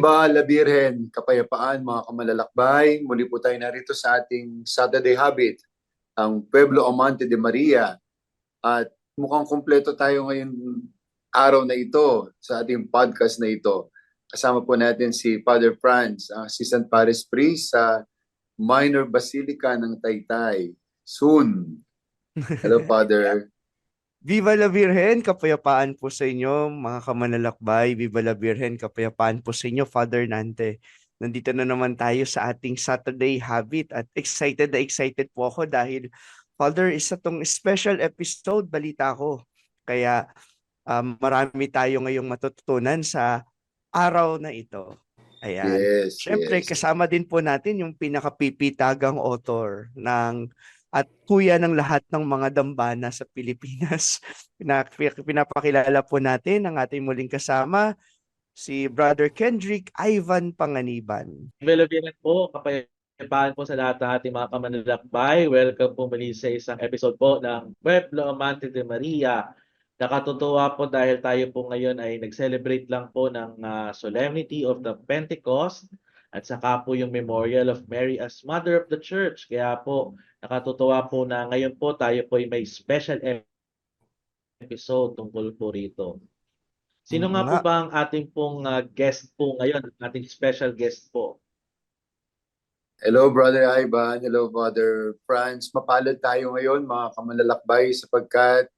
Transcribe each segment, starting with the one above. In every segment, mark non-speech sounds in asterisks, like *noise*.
Viva la Virgen, kapayapaan mga kamalalakbay. Muli po tayo narito sa ating Saturday Habit, ang Pueblo Amante de Maria. At mukhang kumpleto tayo ngayon araw na ito sa ating podcast na ito. Kasama po natin si Father Franz, ang Assistant Paris Priest sa Minor Basilica ng Taytay. Soon. Hello, *laughs* Father. Viva la Virgen, kapayapaan po sa inyo, mga kamanalakbay. Viva la Virgen, kapayapaan po sa inyo, Father Nante. Nandito na naman tayo sa ating Saturday Habit at excited na excited po ako dahil Father, isa tong special episode, balita ko. Kaya um, marami tayo ngayong matututunan sa araw na ito. Ayan. Yes, Siyempre, yes. kasama din po natin yung pinakapipitagang author ng at kuya ng lahat ng mga dambana sa Pilipinas. *laughs* Pinapakilala po natin ang ating muling kasama, si Brother Kendrick Ivan Panganiban. Velaviran po, kapayapaan po sa lahat ng ating mga kamanlalakbay. Welcome po muli sa isang episode po ng Pueblo Amante de Maria. Nakatutuwa po dahil tayo po ngayon ay nag-celebrate lang po ng ah, Solemnity of the Pentecost at saka po yung Memorial of Mary as Mother of the Church. Kaya po nakatutuwa po na ngayon po tayo po ay may special ep- episode tungkol po rito. Sino nga po ba ang ating pong ah, guest po ngayon, ating special guest po? Hello, Brother Ivan. Hello, Father Franz. Mapalad tayo ngayon, mga kamalalakbay, sapagkat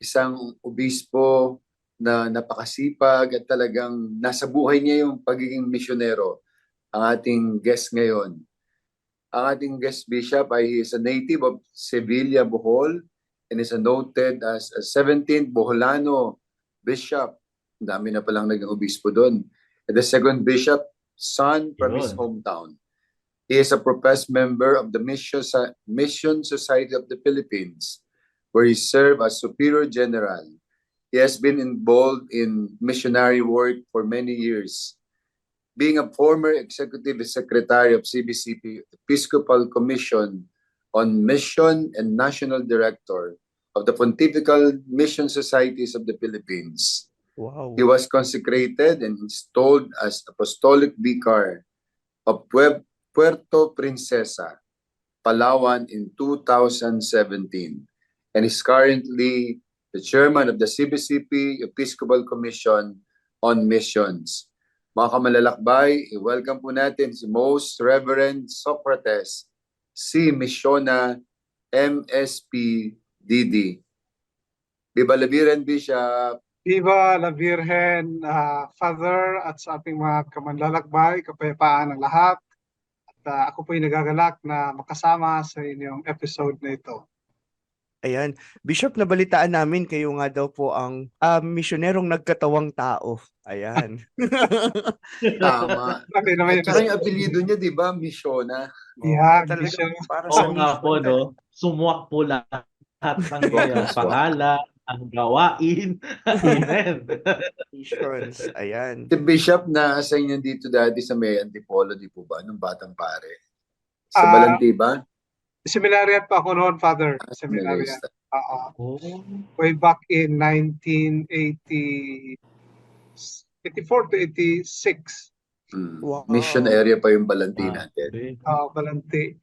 isang obispo na napakasipag at talagang nasa buhay niya yung pagiging misyonero, ang ating guest ngayon. Ang ating guest bishop ay he is a native of Sevilla, Bohol, and is noted as a 17th Boholano bishop. Ang dami na palang naging obispo doon. And the second bishop, son from his hometown. He is a professed member of the Mission Society of the Philippines, where he served as Superior General. He has been involved in missionary work for many years. Being a former Executive Secretary of CBCP Episcopal Commission on Mission and National Director of the Pontifical Mission Societies of the Philippines. Wow. He was consecrated and installed as Apostolic Vicar of Puerto Princesa, Palawan in 2017 and is currently the chairman of the CBCP Episcopal Commission on Missions. Mga kamalalakbay, i-welcome po natin si Most Reverend Socrates, si Missiona MSP DD. Viva la Virgen, Bishop! Viva la Virgen, ah, Father, at sa ating mga kamanlalakbay, kapayapaan ng lahat. At ah, ako po'y nagagalak na makasama sa inyong episode na ito. Ayan. Bishop, nabalitaan namin kayo nga daw po ang ah, misyonerong nagkatawang tao. Ayan. *laughs* Tama. Grabe naman At saka yung yun. apelyido niya, di ba? Missiona. Yeah, Talaga, mission. para sa Oo nga po, no? Sumuwak po lahat ng *laughs* kanyang pangalan, ang gawain. Amen. *laughs* Missions. Ayan. Si Bishop na assign niya dito dati sa may Antipolo, di po ba? Nung batang pare. Sa Ah, Balanti ba? Seminariat pa ako noon, Father. Ah, seminarista. Oo. Oh, way back in 1980, 84 to 86. Mm. Wow. Mission area pa yung Balanti Ah, natin. okay. Uh, Balanti.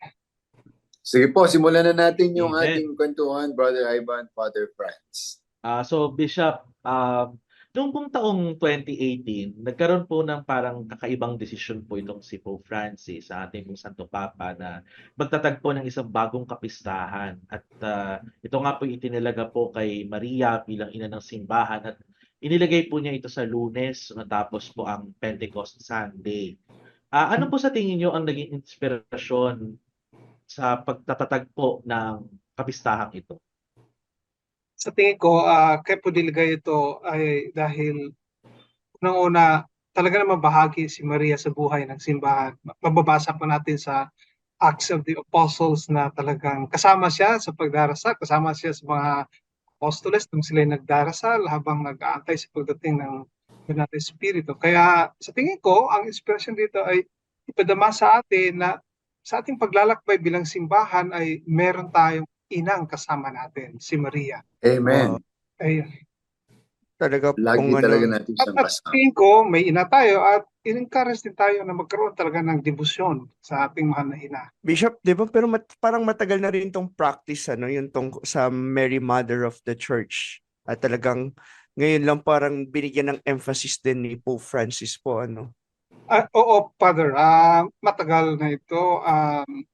Sige po, simulan na natin yung Amen. ating kwentuhan, Brother Ivan, Father Franz. Ah, so Bishop, um, noong pong taong 2018, nagkaroon po ng parang kakaibang desisyon po itong si Pope Francis sa ating pong Santo Papa na magtatagpo ng isang bagong kapistahan. At ah, ito nga po itinilaga po kay Maria bilang ina ng simbahan at inilagay po niya ito sa lunes matapos po ang Pentecost Sunday. Ah, ano po sa tingin niyo ang naging inspirasyon sa pagtatatag po ng kapistahang ito? Sa tingin ko, kaya po diligay ito ay dahil unang-una, talaga naman bahagi si Maria sa buhay ng simbahan. Mababasa po natin sa Acts of the Apostles na talagang kasama siya sa pagdarasal, kasama siya sa mga apostoles nung sila nagdarasal habang nag-aantay sa pagdating ng Banal na Espiritu. Kaya sa tingin ko, ang inspirasyon dito ay ipadama sa atin na sa ating paglalakbay bilang simbahan ay meron tayong inang kasama natin, si Maria. Amen. Ayun. Talaga Lagi pong ano, talaga natin At, siyang at kasama. tingin ko, may ina tayo at in-encourage din tayo na magkaroon talaga ng debosyon sa ating mahal na ina. Bishop, 'di ba? Pero mat- parang matagal na rin tong practice ano, yung tong sa Mary Mother of the Church. At talagang ngayon lang parang binigyan ng emphasis din ni Pope Francis po ano. Ah, oo, Father, ah, matagal na ito. Um,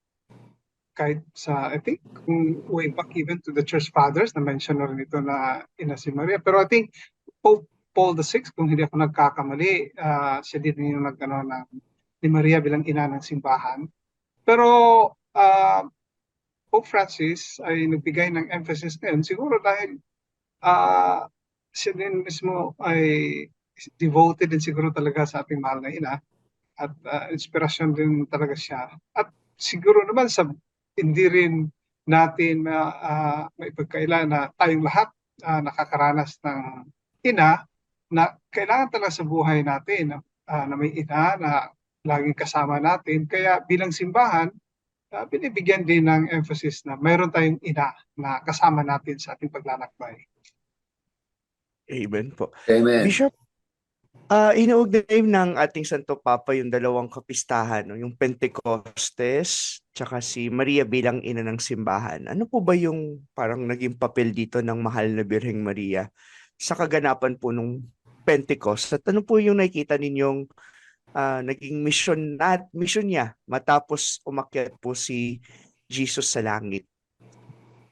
kahit sa, I think, kung way back even to the Church Fathers, na-mention na rin ito na ina si Maria. Pero I think Pope Paul VI, kung hindi ako nagkakamali, ah, siya din yung nagano ng ni Maria bilang ina ng simbahan. Pero ah, Pope Francis ay nagbigay ng emphasis ngayon siguro dahil ah, siya din mismo ay devoted din siguro talaga sa ating mahal na ina at ah, inspirasyon din talaga siya. At siguro naman sa hindi rin natin na uh, maipagkaila na tayong lahat ah, nakakaranas ng ina na kailangan talaga sa buhay natin ah, na may ina na laging kasama natin. Kaya bilang simbahan, ah, binibigyan din ng emphasis na mayroon tayong ina na kasama natin sa ating paglalakbay. Amen po. Amen. Bishop, ah inuugnay ng ating Santo Papa yung dalawang kapistahan, no? yung Pentecostes, tsaka si Maria bilang ina ng simbahan. Ano po ba yung parang naging papel dito ng mahal na Birheng Maria sa kaganapan po nung Pentecost? At ano po yung nakikita ninyong ah, naging mission na mission niya matapos umakyat po si Jesus sa langit?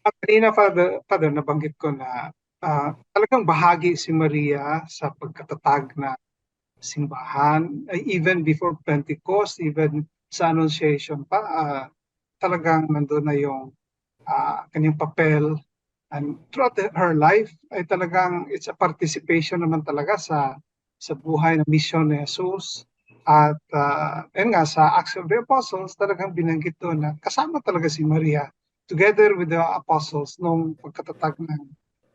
At kanina, Father, Father, nabanggit ko na ah, talagang bahagi si Maria sa pagkatatag na simbahan. Even before Pentecost, even sa Annunciation pa, ah, talagang nandun na yung ah, kanyang papel. And throughout her life, ay talagang it's a participation naman talaga sa sa buhay ng mission ni Jesus. At uh, nga, sa Acts of the Apostles, talagang binanggit doon na kasama talaga si Maria together with the apostles nung pagkatatag ng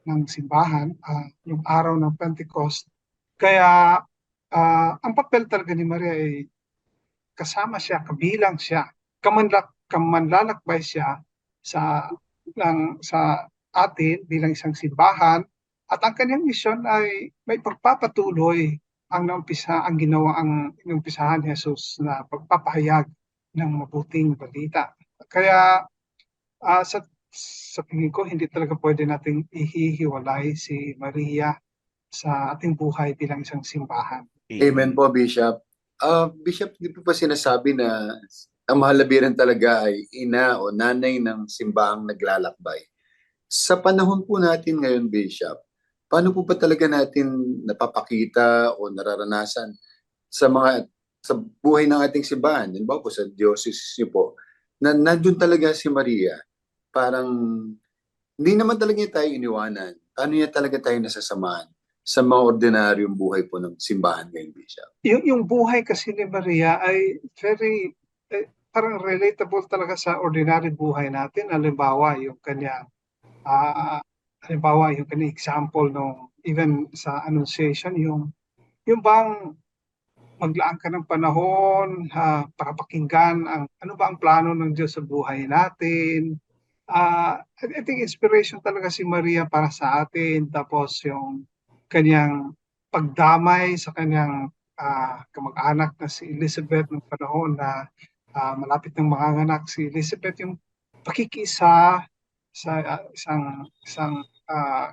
ng simbahan, ah, yung araw ng Pentecost. Kaya ah, ang papel talaga ni Maria ay kasama siya, kabilang siya, kamanlak, kamanlalakbay siya sa ng sa atin bilang isang simbahan at ang kanyang misyon ay may pagpapatuloy ang naumpisa ang ginawa ang inumpisahan ni Jesus na pagpapahayag ng mabuting balita. Kaya ah, sa sa tingin ko hindi talaga pwede nating ihihiwalay si Maria sa ating buhay bilang isang simbahan. Amen po, Bishop. Ah, Bishop, di po ba sinasabi na ang mahal na biran talaga ay ina o nanay ng simbahang naglalakbay? Sa panahon po natin ngayon, Bishop, paano po ba talaga natin napapakita o nararanasan sa mga sa buhay ng ating simbahan, halimbawa po sa diocese niyo po, na nandun talaga si Maria, parang hindi naman talaga niya tayo iniwanan. Paano niya talaga tayo nasasamahan sa mga ordinaryong buhay po ng simbahan ngayon, Bishop? Yung, yung buhay kasi ni Maria ay very eh, parang relatable talaga sa ordinary buhay natin. Halimbawa, yung kanya ah halimbawa, yung kanya example no even sa annunciation, yung yung bang maglaan ka ng panahon ha, para pakinggan ang ano ba ang plano ng Diyos sa buhay natin. Ah, I I think inspiration talaga si Maria para sa atin. Tapos yung kanyang pagdamay sa kanyang ah, kamag-anak na si Elizabeth ng panahon na ah, malapit ng manganganak si Elizabeth yung pakikisa sa ah, isang isang ah,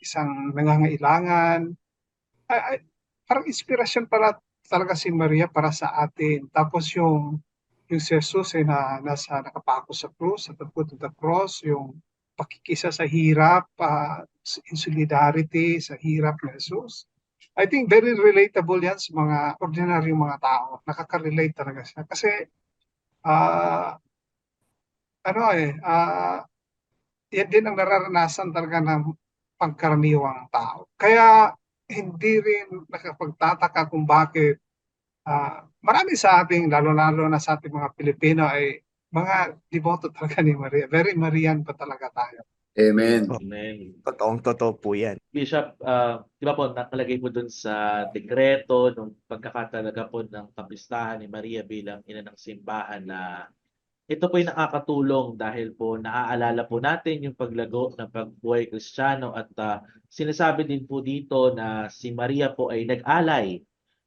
isang nangangailangan. Ay, ay, parang inspirasyon para talaga si Maria para sa atin. Tapos yung yung si Jesus ay na, nasa nakapako sa krus at the foot cross yung pakikisa sa hirap ah, in solidarity sa hirap ni Jesus I think very relatable yan sa mga ordinaryong mga tao. Nakaka-relate talaga siya. Kasi, ah ano eh, ah yan din ang nararanasan talaga ng pangkaraniwang tao. Kaya, hindi rin nakapagtataka kung bakit ah marami sa ating, lalo-lalo na sa ating mga Pilipino ay mga devoto talaga ni Maria. Very Marian pa talaga tayo. Amen. Amen. Totoong totoo po yan. Bishop, ah, di ba po nakalagay po dun sa dekreto nung pagkakatalaga po ng kapistahan ni Maria bilang ina ng simbahan na ito po ay nakakatulong dahil po naaalala po natin yung paglago ng pagbuhay kristyano at ah, sinasabi din po dito na si Maria po ay nag-alay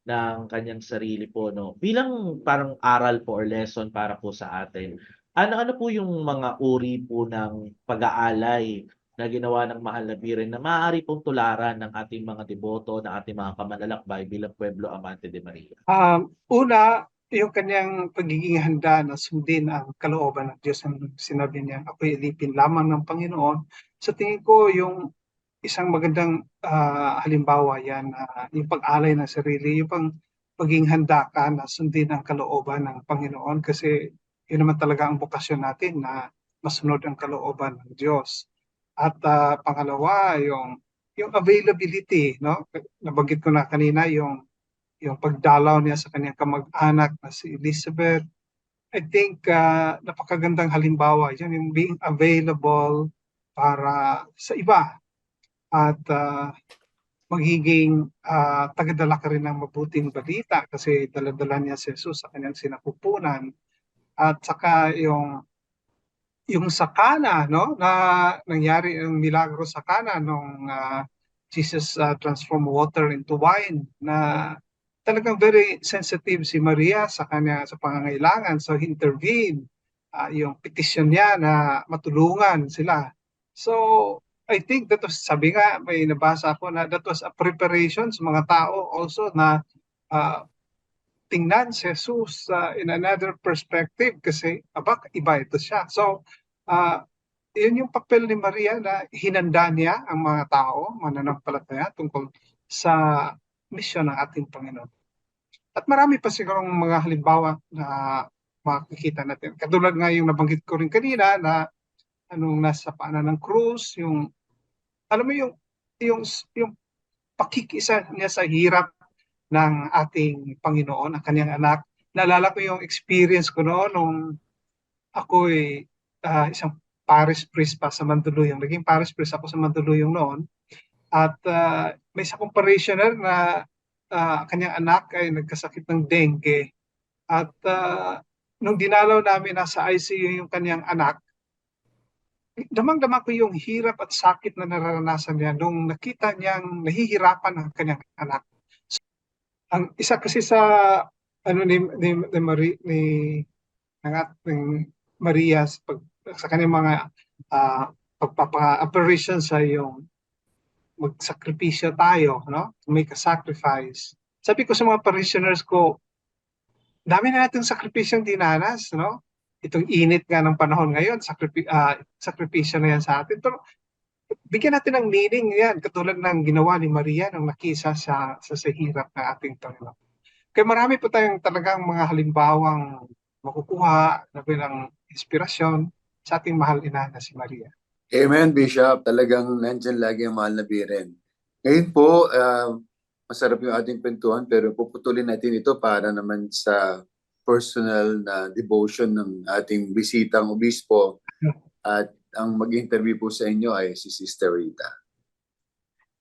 ng kanyang sarili po, no? Bilang parang aral po or lesson para po sa atin, ano-ano po yung mga uri po ng pag-aalay na ginawa ng mahal na biren na maaari pong tularan ng ating mga deboto, ng ating mga kamanlalakbay bilang Pueblo Amante de Maria? Um, una, yung kanyang pagiging handa na sundin ang kalooban ng Diyos. Ang sinabi niya, ako'y ilipin lamang ng Panginoon. Sa tingin ko, yung isang magandang ah, halimbawa yan, na yung pag-alay ng sarili, yung pang pagiging handa ka na sundin ang kalooban ng Panginoon kasi yun naman talaga ang bukasyon natin na masunod ang kalooban ng Diyos. At ah, pangalawa, yung yung availability, no? Nabanggit ko na kanina yung yung pagdalaw niya sa kanyang kamag-anak na si Elizabeth. I think ah, napakagandang halimbawa yun yung being available para sa iba at ah, magiging ah, tagadala ka rin ng mabuting balita kasi daladala niya si Jesus sa kanyang sinapupunan at saka yung yung sa Cana no na nangyari ang milagro sa Cana nung ah, Jesus ah, transformed water into wine na talagang very sensitive si Maria sa kanya sa pangangailangan so he intervened Ah, yung petition niya na matulungan sila. So I think that was sabi nga may nabasa ako na that was a preparation sa mga tao also na ah, tingnan si Jesus ah, in another perspective kasi abak iba ito siya so ah yun yung papel ni Maria na hinanda niya ang mga tao mananampalataya tungkol sa misyon ng ating Panginoon. At marami pa sigurong mga halimbawa na makikita natin. Katulad nga yung nabanggit ko rin kanina na anong nasa paanan ng krus, yung alam mo yung yung yung pakikisa niya sa hirap ng ating Panginoon, ang kanyang anak. Naalala ko yung experience ko noon nung ako'y ah, isang parish priest pa sa Mandaluyong. Naging parish priest ako sa Mandaluyong noon. At ah, may isa kong parishioner na ah, kanyang anak ay nagkasakit ng dengue. At ah, nung dinalaw namin nasa ICU yung kanyang anak, damang-dama ko yung hirap at sakit na nararanasan niya nung nakita niyang nahihirapan ang kanyang anak. Ang isa kasi sa ano ni ni, ni, Mari, ni ng ating Maria pag, sa kanyang mga ah, pagpapa-apparition sa yung magsakripisyo tayo, no? To make a sacrifice. Sabi ko sa mga parishioners ko, dami na natin sakripisyong dinanas, no? Itong init nga ng panahon ngayon, sakripi, ah, sakripisyo na yan sa atin. Pero bigyan natin ng meaning yan, katulad ng ginawa ni Maria nung nakisa sa, sa, sa hirap ng ating Panginoon. Kaya marami po tayong talagang mga halimbawang makukuha na bilang inspirasyon sa ating mahal ina na si Maria. Amen, Bishop. Talagang nandyan lagi ang mahal na biren. Ngayon po, ah, masarap yung ating kwentuhan pero puputulin natin ito para naman sa personal na devotion ng ating bisitang obispo. At ang mag-interview po sa inyo ay si Sister Rita.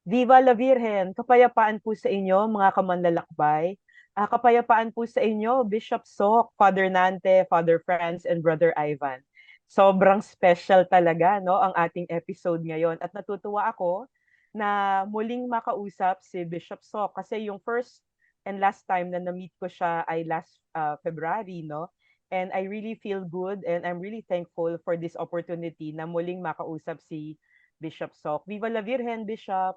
Viva la Virgen! Kapayapaan po sa inyo, mga kamanlalakbay. Ah, kapayapaan po sa inyo, Bishop Sok, Father Nante, Father Franz, and Brother Ivan. Sobrang special talaga no ang ating episode ngayon at natutuwa ako na muling makausap si Bishop Sok kasi yung first and last time na na-meet ko siya ay last ah, February no and I really feel good and I'm really thankful for this opportunity na muling makausap si Bishop Sok. Viva la Virgen, Bishop!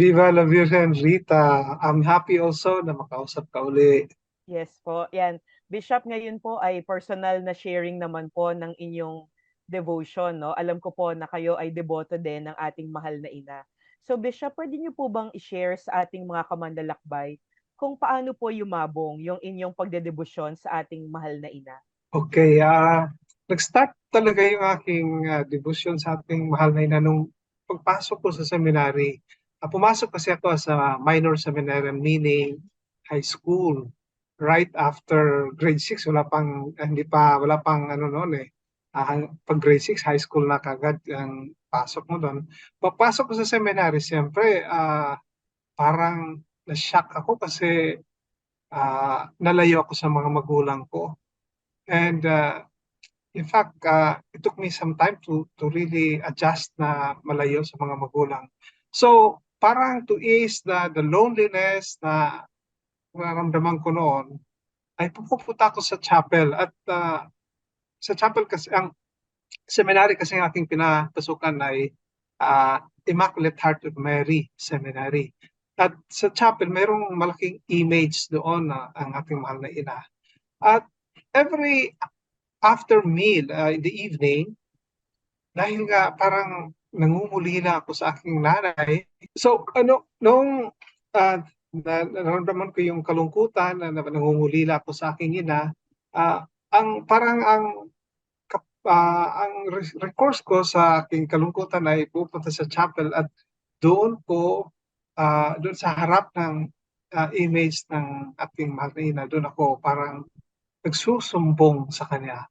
Viva la Virgen Rita! I'm happy also na makausap ka uli. Yes po, yan. Bishop, ngayon po ay personal na sharing naman po ng inyong devotion, no? Alam ko po na kayo ay deboto din ng ating mahal na ina. So Bishop, pwede niyo po bang i-share sa ating mga kamandalakbay kung paano po yumabong yung inyong pagdedebosyon sa ating mahal na ina? Okay, ah nag-start talaga yung aking ah, devotion sa ating mahal na ina nung pagpasok ko sa seminary. Ah, pumasok kasi ako sa minor seminary, meaning high school. Right after grade 6, wala pang, ah, hindi pa, wala pang ano noon eh. Ah, pag grade 6, high school na kagad ang pasok mo doon. Papasok ko sa seminary, siyempre, ah, parang na-shock ako kasi ah, nalayo ako sa mga magulang ko. And uh, in fact, uh, it took me some time to to really adjust na malayo sa mga magulang. So, parang to ease the the loneliness na nararamdaman ko noon ay pupunta ako sa chapel at ah, sa chapel kasi ang seminary kasi ang aking pinapasukan ay ah, Immaculate Heart of Mary Seminary. At sa chapel, mayroong malaking image doon na ang ating mahal na ina. At every after meal uh, in the evening, dahil nga parang nangungulila ako sa aking nanay. So ano, nung uh, na, nararamdaman ko yung kalungkutan na, na nangungulila ako sa aking ina, ah, ang parang ang ah, ang re- recourse ko sa aking kalungkutan ay pupunta sa chapel at doon ko ah, doon sa harap ng ah, image ng aking mahal na ina, doon ako parang nagsusumbong sa kanya.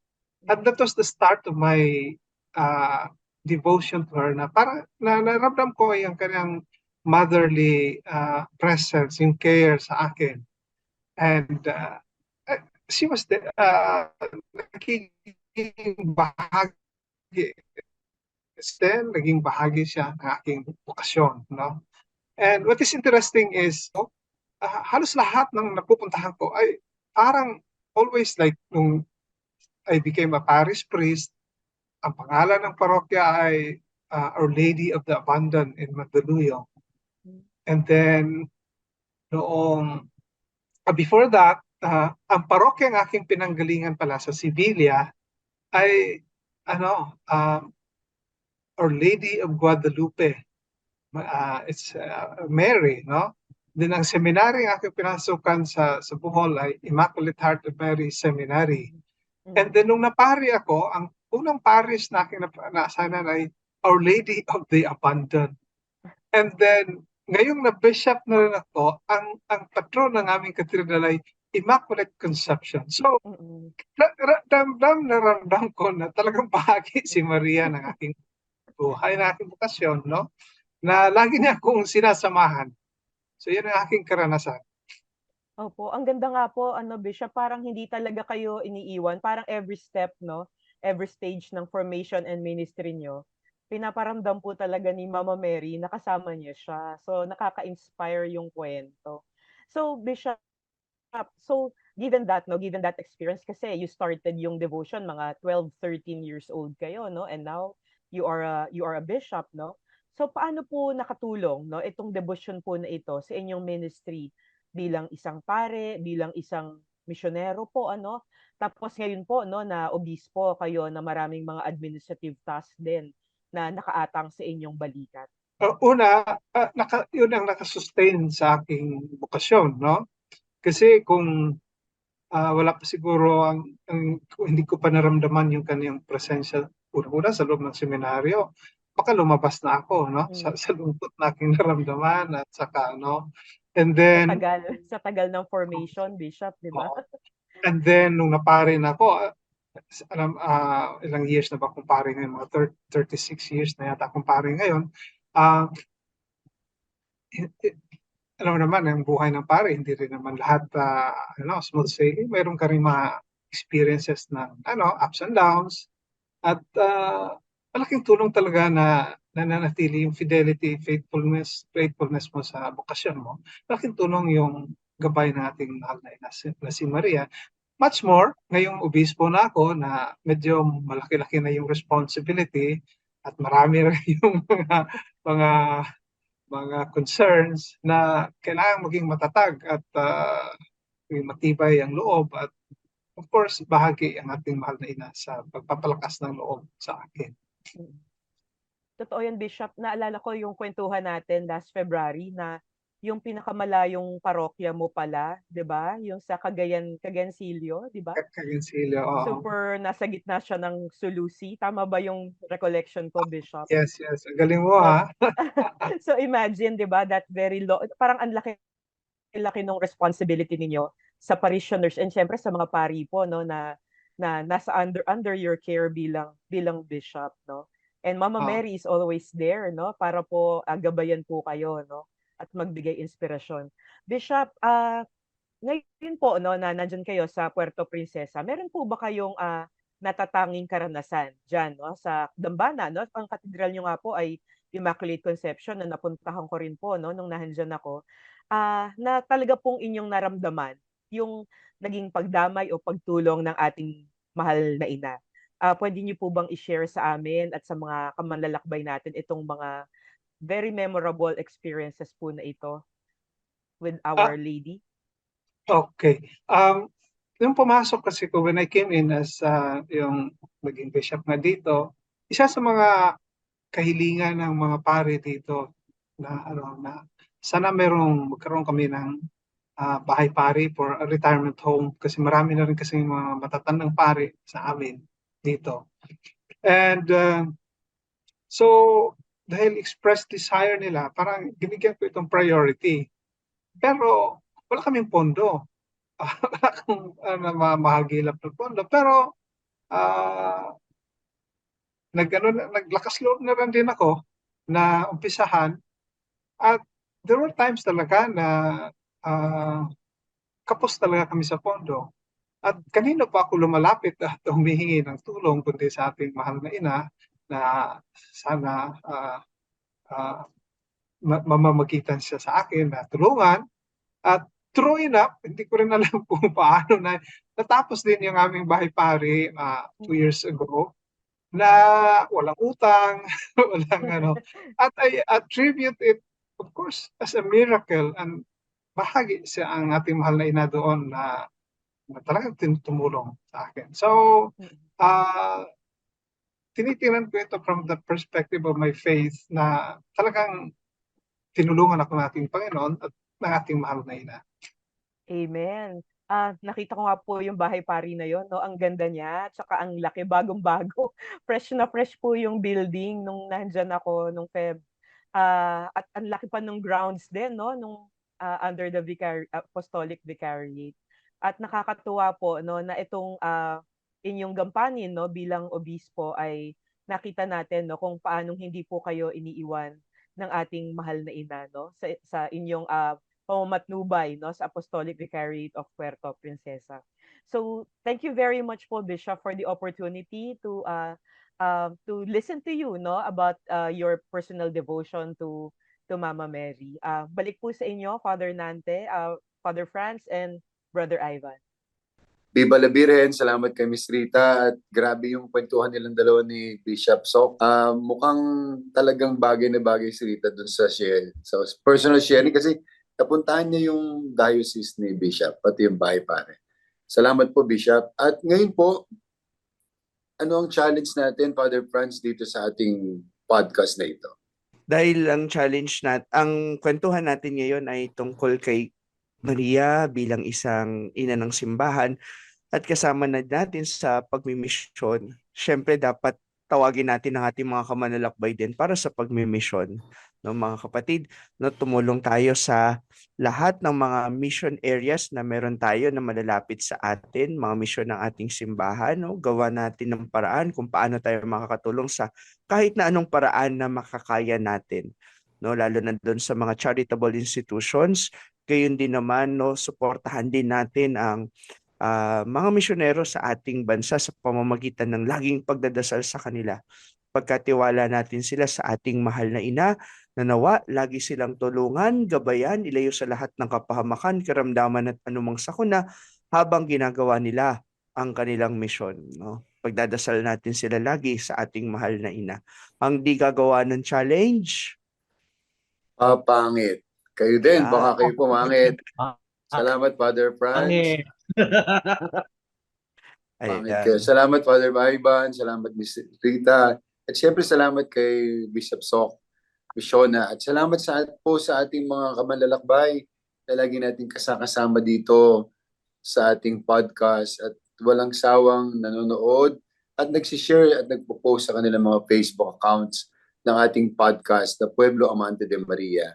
At that was the start of my uh, devotion to her na para na naramdam ko yung kanyang motherly uh, presence, yung care sa akin. And uh, uh, she was the, uh, naging bahagi then naging bahagi siya ng aking bukasyon, no? And what is interesting is, no, ah, halos lahat ng napupuntahan ko ay parang always like nung I became a parish priest, ang pangalan ng parokya ay uh, Our Lady of the Abundant in Mandaluyong. And then, noong, ah, before that, ah, ang parokya ng aking pinanggalingan pala sa Sibilia ay, ano, um, Our Lady of Guadalupe. Ah, it's ah, Mary, no? Then ang seminary ang aking pinasukan sa, sa Bohol ay Immaculate Heart of Mary Seminary. And then nung napari ako, ang unang paris na aking naasanan ay Our Lady of the Abundant. And then ngayong na bishop na rin ako, ang ang patron ng aming katedral ay Immaculate Conception. So, ramdam na ramdam ko na talagang *laughs* bahagi si Maria ng aking buhay, ng aking bukasyon, no? Na lagi niya akong sinasamahan. So, yun ang aking karanasan. Opo, ang ganda nga po, ano, Bishop, parang hindi talaga kayo iniiwan. Parang every step, no? Every stage ng formation and ministry nyo, pinaparamdam po talaga ni Mama Mary na kasama niya siya. So, nakaka-inspire yung kwento. So, Bishop, so, given that, no, given that experience, kasi you started yung devotion mga 12, 13 years old kayo, no? And now, you are a, you are a bishop, no? So, paano po nakatulong, no, itong devotion po na ito sa inyong ministry? bilang isang pare, bilang isang misyonero po ano. Tapos ngayon po no na obispo kayo na maraming mga administrative tasks din na nakaatang sa inyong balikat. Uh, una, uh, naka, yun ang nakasustain sa aking bukasyon, no? Kasi kung ah, wala pa siguro ang, ang hindi ko pa naramdaman yung kanyang presensya una-una sa loob ng seminaryo, baka lumabas na ako, no? Sa, sa lungkot na aking naramdaman at saka, no? And Sa then, tagal, sa tagal ng formation, Bishop, di ba? Oo. And then, nung napare na ako, ah, alam, ah, ilang years na ba akong pare ngayon, mga thir- 36 years na yata akong pare ngayon, ah, i- i- alam mo naman, ang buhay ng pare, hindi rin naman lahat, ah, ano, smooth sailing. Mayroon ka rin mga experiences na, ano, ups and downs. At ah, malaking tulong talaga na nananatili yung fidelity, faithfulness, faithfulness mo sa bukasyon mo. Malaking tulong yung gabay ng ating mahal na ina na si Maria. Much more, ngayong obispo na ako na medyo malaki-laki na yung responsibility at marami *laughs* rin yung mga mga mga concerns na kailangan maging matatag at maging matibay ang loob at of course bahagi ang ating mahal na ina sa pagpapalakas ng loob sa akin. Totoo yan, Bishop. Naalala ko yung kwentuhan natin last February na yung pinakamalayong parokya mo pala, 'di ba? Yung sa Cagayan, Cagayancillo, 'di ba? Kagansilyo, oo. Super nasa gitna siya ng Sulusi. Tama ba yung recollection ko, Bishop? Yes, yes. Ang galing mo ha. *laughs* so imagine, 'di ba, that very low, parang ang laki laki ng responsibility ninyo sa parishioners and syempre sa mga pari po no na na nasa under under your care bilang bilang bishop no. And Mama Ah. Mary is always there no para po ah, gabayan po kayo no at magbigay inspirasyon. Bishop, ah ngayon po no na nandiyan kayo sa Puerto Princesa. Meron po ba kayong ah, natatanging karanasan diyan no sa Dambana no? Ang katedral niyo nga po ay Immaculate Conception na napuntahan ko rin po no nung nandiyan ako. ah, na talaga pong inyong naramdaman yung naging pagdamay o pagtulong ng ating mahal na ina. Ah, puwede niyo po bang i-share sa amin at sa mga kamanlalakbay natin itong mga very memorable experiences po na ito with Our Lady? Okay. Um, nung pumasok kasi ko, when I came in as uh, yung naging bishop nga dito, isa sa mga kahilingan ng mga pare dito na ano na sana merong magkaroon kami ng ah, bahay pare for a retirement home kasi marami na rin kasi mga matatandang pare sa amin dito. And uh, so dahil express desire nila, parang binigyan ko itong priority. Pero wala kaming pondo. *laughs* wala akong ano, ma- mahagilap ng pondo. Pero ah nag, ano, na- naglakas loob na rin din ako na umpisahan. At there were times talaga na ah, kapos talaga kami sa pondo. At kanino pa ako lumalapit at *laughs* humihingi ng tulong kundi sa ating mahal na ina na sana ah, ah, ma- mamamagitan siya sa akin na tulungan. At true enough, hindi ko rin *laughs* alam kung paano na natapos din yung aming bahay pare ah, two years ago na walang utang, *laughs* walang ano. At I attribute it, of course, as a miracle and bahagi siya ang ating mahal na ina doon na, na talagang tumulong sa akin. So, Mm. ah tinitingnan ko ito from the perspective of my faith na talagang tinulungan ako ng ating Panginoon at ng ating mahal na ina. Amen. Ah, nakita ko nga po yung bahay pari na yon, 'no, ang ganda niya, tsaka ang laki, bagong-bago. *laughs* Fresh na fresh po yung building nung nandiyan ako nung Feb. Ah, at ang laki pa nung grounds din 'no, nung, ah, under the vicari Apostolic Vicariate. At nakakatuwa po 'no, na itong, ah, inyong gampanin 'no, bilang obispo ay nakita natin 'no, kung paanong hindi po kayo iniiwan ng ating mahal na ina 'no, sa sa inyong, ah, pamamatnubay 'no, sa Apostolic Vicariate of Puerto Princesa. So, thank you very much po Bishop for the opportunity to, ah, um, to listen to you 'no, about, ah, your personal devotion to to Mama Mary. Ah, balik po sa inyo Father Nante, ah, Father Franz, and Brother Ivan. Viva la Virgen, salamat kay Miss Rita at grabe yung kwentuhan nilang dalawa ni Bishop Sok. Ah, mukhang talagang bagay na bagay si Rita dun sa share. So, personal sharing kasi napuntahan niya yung diocese ni Bishop, pati yung bahay pare. Salamat po Bishop. At ngayon po, ano ang challenge natin, Father Franz, dito sa ating podcast na ito? Dahil ang challenge nat ang kwentuhan natin ngayon ay tungkol kay Maria bilang isang ina ng simbahan at kasama na natin sa pagmimisyon. Siyempre dapat tawagin natin ang ating mga kamanlalakbay din para sa pagmimisyon. No, mga kapatid, no, tumulong tayo sa lahat ng mga mission areas na meron tayo na malalapit sa atin, mga mission ng ating simbahan, no, gawa natin ng paraan kung paano tayo makakatulong sa kahit na anong paraan na makakaya natin. No, lalo na doon sa mga charitable institutions, gayon din naman no, suportahan din natin ang ah, mga misyonero sa ating bansa sa pamamagitan ng laging pagdadasal sa kanila. Pagkatiwala natin sila sa ating mahal na ina, na nawa lagi silang tulungan, gabayan, ilayo sa lahat ng kapahamakan, karamdaman at anumang sakuna habang ginagawa nila ang kanilang misyon. No? Pagdadasal natin sila lagi sa ating mahal na ina. Ang di gagawa ng challenge, Ah, pangit. Kayo din, Ah. baka kayo pumangit. Ah. Salamat, Father Franz. Pangit. *laughs* Pangit kayo. Salamat, Father Ivan. Salamat, Miss Rita. At syempre, salamat kay Bishop Sok, Bishona. At salamat sa po sa ating mga kamanlalakbay na lagi nating kasakasama dito sa ating podcast at walang sawang nanonood at nagsishare at nagpo-post sa kanilang mga Facebook accounts ng ating podcast na Pueblo Amante de Maria.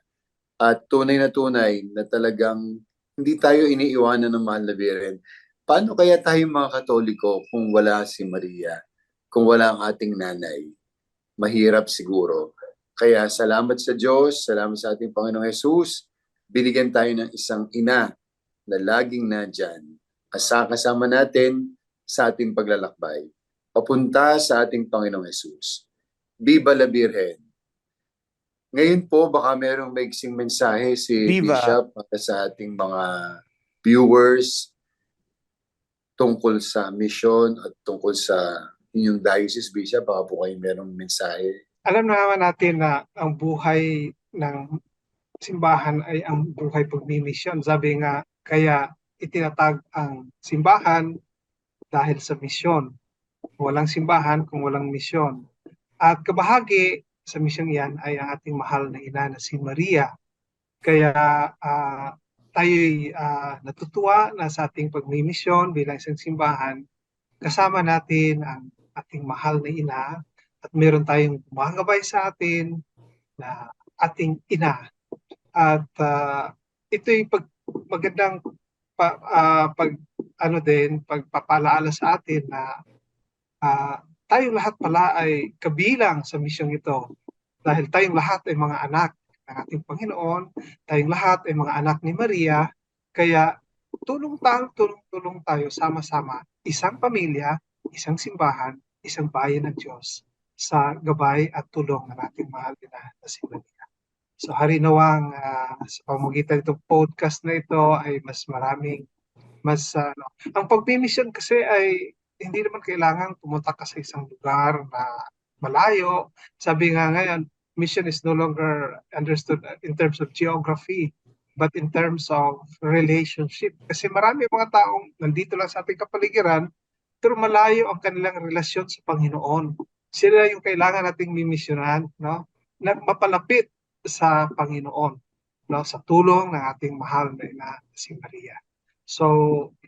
At tunay na tunay na talagang hindi tayo iniiwanan ng mahal na Birhen. Paano kaya tayo mga Katoliko kung wala si Maria? Kung wala ang ating nanay? Mahirap siguro. Kaya salamat sa Diyos, salamat sa ating Panginoong Jesus. Binigyan tayo ng isang ina na laging nandyan. Kasakasama natin sa ating paglalakbay. Papunta sa ating Panginoong Jesus. Viva la Virgen. Ngayon po, baka merong maiksing mensahe si Viva. Bishop para sa ating mga viewers tungkol sa mission at tungkol sa inyong diocese, Bishop. Baka po kayo merong mensahe. Alam naman natin na ang buhay ng simbahan ay ang buhay pagmimisyon. Sabi nga, kaya itinatag ang simbahan dahil sa misyon. Walang simbahan kung walang misyon. At kabahagi sa misyong iyan ay ang ating mahal na ina na si Maria. Kaya ah, tayo'y ah, natutuwa na sa ating pagmimisyon bilang isang simbahan, kasama natin ang ating mahal na ina at meron tayong gumagabay sa atin na ating ina. At ah, ito'y pag, magandang pa, ah, pag ano din pagpapalaala sa atin na ah, tayong lahat pala ay kabilang sa misyong ito dahil tayong lahat ay mga anak ng ating Panginoon, tayong lahat ay mga anak ni Maria, kaya tulong tayo, tulong-tulong tayo sama-sama, isang pamilya, isang simbahan, isang bayan ng Diyos sa gabay at tulong ng ating mahal na na si Maria. So harinawang ah, sa pamagitan itong podcast na ito ay mas maraming mas ano, ang pagmimisyon kasi ay hindi naman kailangan pumunta ka sa isang lugar na malayo. Sabi nga ngayon, mission is no longer understood in terms of geography, but in terms of relationship. Kasi marami mga taong nandito lang sa ating kapaligiran, pero malayo ang kanilang relasyon sa Panginoon. Sila yung kailangan nating mimisyonan, no? Na mapalapit sa Panginoon, no? Sa tulong ng ating mahal na ina si Maria. So,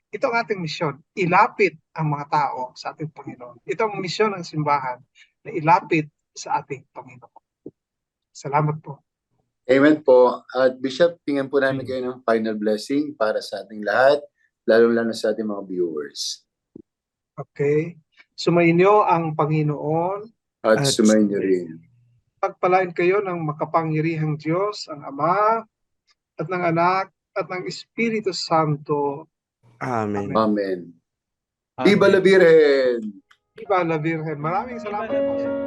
ito ang ating misyon, ilapit ang mga tao sa ating Panginoon. Ito ang misyon ng simbahan na ilapit sa ating Panginoon. Salamat po. Amen po. At Bishop, tingnan po namin kayo ng final blessing para sa ating lahat, lalo-lalo sa ating mga viewers. Okay? Sumainyo ang Panginoon. At At- sumayin niyo rin. Pagpalain kayo ng makapangyarihang Diyos, ang Ama, at ng Anak, at ng Espiritu Santo. Amen. Amen. Viva la Virgen! Viva la Virgen. Maraming salamat po.